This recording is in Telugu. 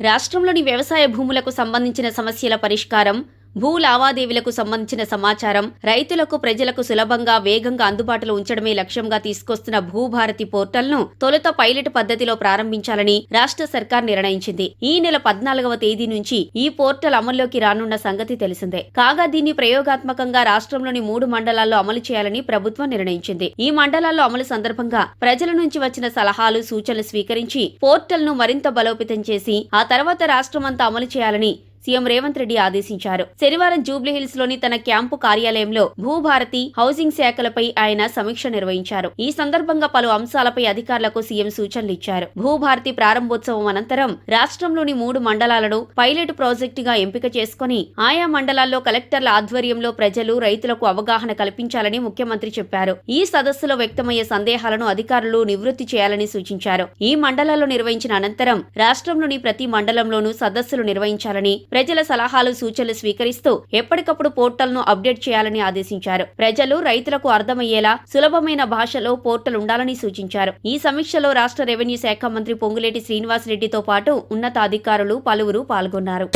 రాష్ట్రంలోని వ్యవసాయ భూములకు సంబంధించిన సమస్యల పరిష్కారం భూ లావాదేవీలకు సంబంధించిన సమాచారం రైతులకు ప్రజలకు సులభంగా వేగంగా అందుబాటులో ఉంచడమే లక్ష్యంగా తీసుకొస్తున్న భూభారతి పోర్టల్ను తొలుత పైలట్ పద్ధతిలో ప్రారంభించాలని రాష్ట్ర సర్కార్ నిర్ణయించింది. ఈ నెల పద్నాలుగవ తేదీ నుంచి ఈ పోర్టల్ అమల్లోకి రానున్న సంగతి తెలిసిందే. కాగా దీన్ని ప్రయోగాత్మకంగా రాష్ట్రంలోని మూడు మండలాల్లో అమలు చేయాలని ప్రభుత్వం నిర్ణయించింది. ఈ మండలాల్లో అమలు సందర్భంగా ప్రజల నుంచి వచ్చిన సలహాలు సూచనలు స్వీకరించి పోర్టల్ను మరింత బలోపేతం చేసి ఆ తర్వాత రాష్ట్రమంతా అమలు చేయాలని సీఎం రేవంత్ రెడ్డి ఆదేశించారు. శనివారం జూబ్లీహిల్స్లోని తన క్యాంపు కార్యాలయంలో భూభారతి హౌసింగ్ శాఖలపై ఆయన సమీక్ష నిర్వహించారు. ఈ సందర్భంగా పలు అంశాలపై అధికారులకు సీఎం సూచనలు ఇచ్చారు. భూభారతి ప్రారంభోత్సవం అనంతరం రాష్ట్రంలోని మూడు మండలాలను పైలట్ ప్రాజెక్టుగా ఎంపిక చేసుకుని ఆయా మండలాల్లో కలెక్టర్ల ఆధ్వర్యంలో ప్రజలు రైతులకు అవగాహన కల్పించాలని ముఖ్యమంత్రి చెప్పారు. ఈ సదస్సులో వ్యక్తమయ్యే సందేహాలను అధికారులు నివృత్తి చేయాలని సూచించారు. ఈ మండలాల్లో నిర్వహించిన అనంతరం రాష్ట్రంలోని ప్రతి మండలంలోనూ సదస్సులు నిర్వహించాలని ప్రజల సలహాలు సూచనలు స్వీకరిస్తూ ఎప్పటికప్పుడు పోర్టల్ను అప్డేట్ చేయాలని ఆదేశించారు. ప్రజలు రైతులకు అర్థమయ్యేలా సులభమైన భాషలో పోర్టల్ ఉండాలని సూచించారు. ఈ సమీక్షలో రాష్ట్ర రెవెన్యూ శాఖ మంత్రి పొంగులేటి శ్రీనివాసరెడ్డితో పాటు ఉన్నతాధికారులు పలువురు పాల్గొన్నారు.